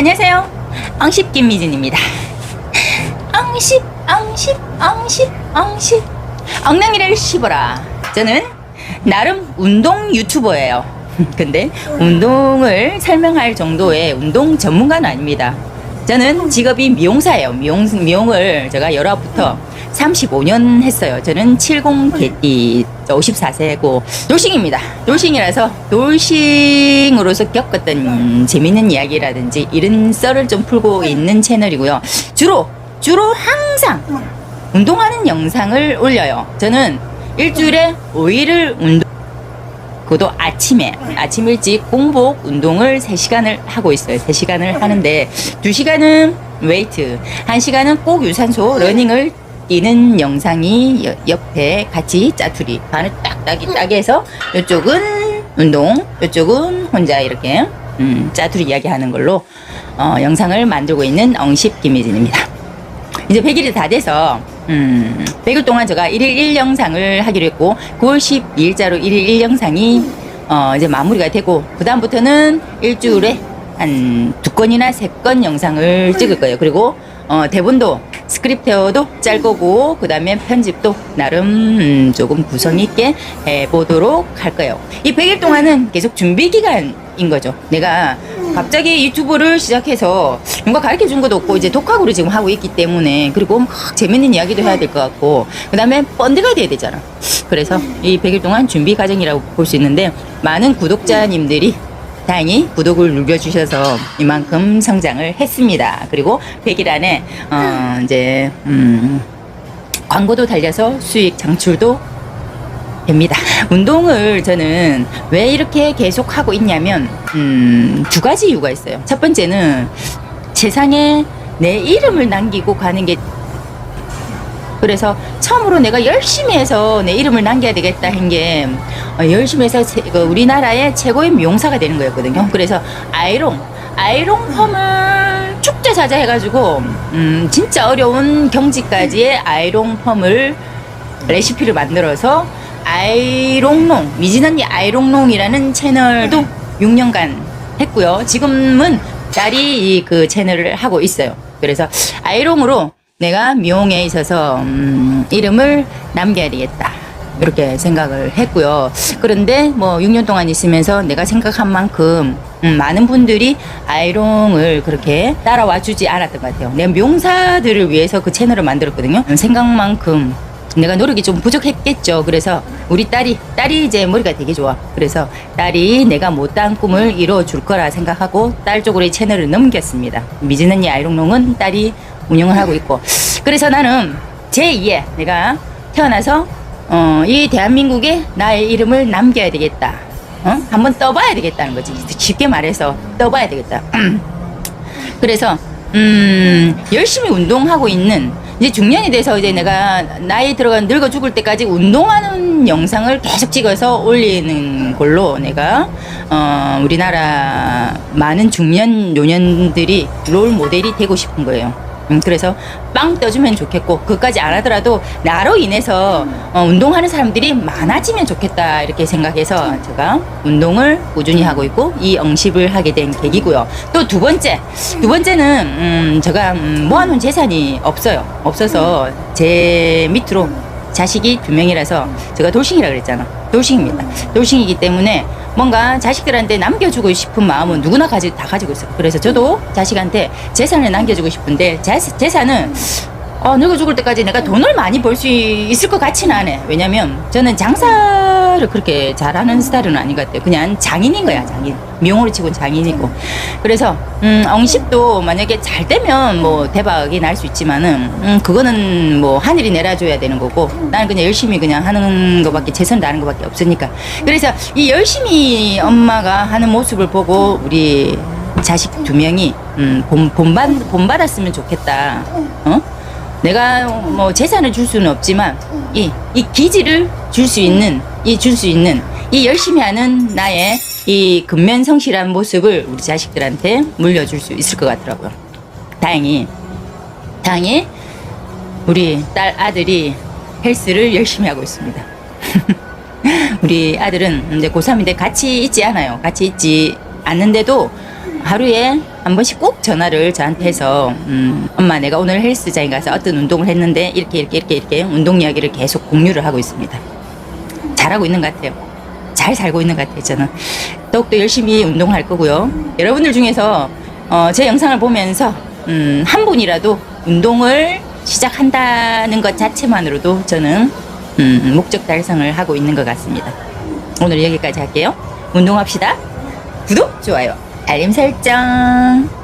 안녕하세요. 엉십 김미진입니다. 엉십, 엉십, 엉십, 엉십. 엉덩이를 씹어라. 저는 나름 운동 유튜버예요. 근데 운동을 설명할 정도의 운동 전문가는 아닙니다. 저는 직업이 미용사예요. 미용, 미용을 제가 열화부터 35년 했어요. 저는 70 개띠 54세고 돌싱입니다. 돌싱이라서 돌싱으로서 겪었던 재밌는 이야기라든지 이런 썰을 좀 풀고 있는 채널이고요. 주로 주로 항상 운동하는 영상을 올려요. 저는 일주일에 5일을 운동 그것도 아침에 아침 일찍 공복 운동을 3시간을 하고 있어요. 3시간을 하는데 2시간은 웨이트, 1시간은 꼭 유산소 러닝을 뛰는 영상이 여- 옆에 같이 짜투리 반을 딱딱이 딱 해서 이쪽은 운동, 이쪽은 혼자 이렇게 음, 짜투리 이야기하는 걸로 어, 영상을 만들고 있는 엉십 김혜진입니다. 이제 100일이 다 돼서 음, 100일 동안 제가 1일 1영상을 하기로 했고 9월 12일자로 1일 1영상이 어, 이제 마무리가 되고 그 다음부터는 일주일에 한 두 건이나 세 건 영상을 찍을 거예요. 그리고 어, 대본도 스크립트도 짤 거고 그 다음에 편집도 나름 음, 조금 구성 있게 해보도록 할 거예요. 이 100일 동안은 계속 준비 기간인 거죠. 내가 갑자기 유튜브를 시작해서 뭔가 가르쳐 준 것도 없고 이제 독학으로 지금 하고 있기 때문에 그리고 막 재밌는 이야기도 해야 될 것 같고 그 다음에 펀드가 돼야 되잖아. 그래서 이 100일 동안 준비 과정이라고 볼 수 있는데 많은 구독자님들이 다행히 구독을 눌러주셔서 이만큼 성장을 했습니다. 그리고 100일 안에 어 이제 음 광고도 달려서 수익 창출도 됩니다. 운동을 저는 왜 이렇게 계속 하고 있냐면 음, 두 가지 이유가 있어요. 첫 번째는 세상에 내 이름을 남기고 가는 게 그래서 처음으로 내가 열심히 해서 내 이름을 남겨야 되겠다 한 게 열심히 해서 세- 그 우리나라의 최고의 미용사가 되는 거였거든요. 그래서 아이롱 아이롱 펌을 축제 사자 해가지고 음, 진짜 어려운 경지까지의 아이롱 펌을 레시피를 만들어서 아이롱롱 미진 언니 아이롱롱이라는 채널도 6년간 했고요. 지금은 딸이 이 그 채널을 하고 있어요. 그래서 아이롱으로 내가 미용에 있어서 음, 이름을 남겨야 되겠다. 이렇게 생각을 했고요. 그런데 뭐 6년 동안 있으면서 내가 생각한 만큼 음, 많은 분들이 아이롱을 그렇게 따라와 주지 않았던 것 같아요. 내가 미용사들을 위해서 그 채널을 만들었거든요. 생각만큼 내가 노력이 좀 부족했겠죠. 그래서 우리 딸이 딸이 이제 머리가 되게 좋아. 그래서 딸이 내가 못다한 꿈을 이루어 줄 거라 생각하고 딸 쪽으로 이 채널을 넘겼습니다. 미진 언니 아이롱롱은 딸이 운영을 하고 있고. 그래서 나는 제2의 내가 태어나서 어, 이 대한민국에 나의 이름을 남겨야 되겠다. 어? 한번 떠봐야 되겠다는 거지. 쉽게 말해서 떠봐야 되겠다. 그래서 음, 열심히 운동하고 있는 이제 중년이 돼서 이제 내가 나이 들어간 늙어 죽을 때까지 운동하는 영상을 계속 찍어서 올리는 걸로 내가 어, 우리나라 많은 중년 노년들이 롤 모델이 되고 싶은 거예요. 음, 그래서 빵 떠주면 좋겠고 그것까지 안 하더라도 나로 인해서 어, 운동하는 사람들이 많아지면 좋겠다 이렇게 생각해서 제가 운동을 꾸준히 하고 있고 이 영십을 하게 된 계기고요. 또 두 번째 두 번째는 음, 제가 음, 모아놓은 재산이 없어요. 없어서 제 밑으로 자식이 두 명이라서 제가 돌싱이라 그랬잖아. 돌싱입니다. 돌싱이기 때문에 뭔가 자식들한테 남겨주고 싶은 마음은 누구나 가지 다 가지고 있어요. 그래서 저도 자식한테 재산을 남겨주고 싶은데 재, 재산은 어, 늙어 죽을 때까지 내가 돈을 많이 벌 수 있을 것 같지는 않아요. 왜냐면 저는 장사 를 그렇게 잘하는 스타일은 아닌 것 같아요. 그냥 장인인 거야, 장인. 미용으로 치고는 장인이고. 그래서, 음, 엉십도 만약에 잘 되면 뭐 대박이 날 수 있지만은, 음, 그거는 뭐 하늘이 내려줘야 되는 거고, 나는 그냥 열심히 그냥 하는 거밖에, 최선 다하는 거밖에 없으니까. 그래서 이 열심히 엄마가 하는 모습을 보고 우리 자식 두 명이, 음, 본, 본받, 본받았으면 좋겠다. 어? 내가 뭐 재산을 줄 수는 없지만 이, 이 기지를 줄 수 있는 이 줄 수 있는 이 열심히 하는 나의 이 근면 성실한 모습을 우리 자식들한테 물려줄 수 있을 것 같더라고요. 다행히 다행히 우리 딸 아들이 헬스를 열심히 하고 있습니다. 우리 아들은 이제 고3인데 같이 있지 않아요. 같이 있지 않는데도 하루에 한 번씩 꼭 전화를 저한테 해서 음, 엄마 내가 오늘 헬스장에 가서 어떤 운동을 했는데 이렇게 이렇게 이렇게 이렇게 운동 이야기를 계속 공유를 하고 있습니다. 잘하고 있는 것 같아요. 잘 살고 있는 것 같아요. 저는 더욱더 열심히 운동할 거고요. 여러분들 중에서 어, 제 영상을 보면서 음, 한 분이라도 운동을 시작한다는 것 자체만으로도 저는 음, 목적 달성을 하고 있는 것 같습니다. 오늘 여기까지 할게요. 운동합시다. 구독, 좋아요, 알림 설정.